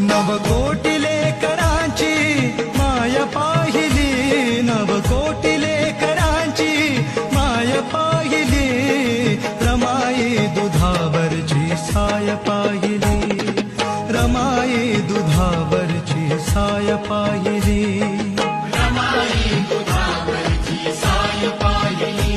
नवकोटी लेकरांची माय पाहिली नवकोटी लेकरांची माय पाहिली रमाई दुधावरची साय पाहिली रमाई दुधावरची साय पाहिली. साय नवकोटी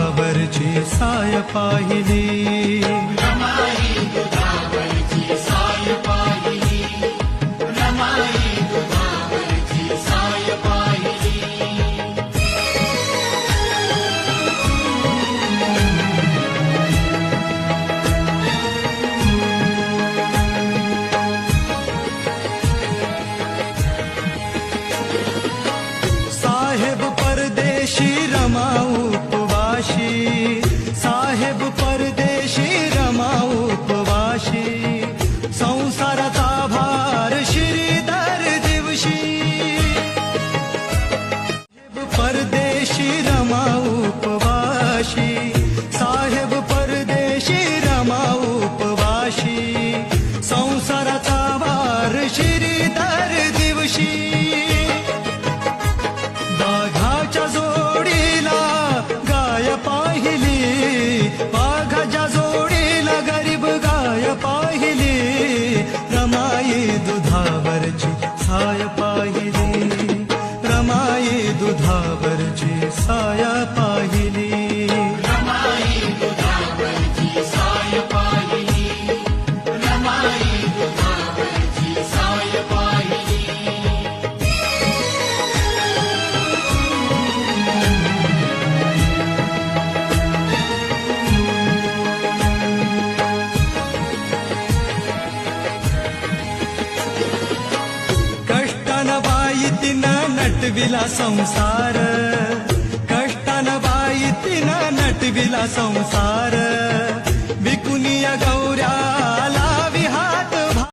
देवावरची साय पाहिली. Revolution. दुधावरची साय पाहिली तिनं नटविला संसार. कष्टान बाई तिनं नटविला संसार.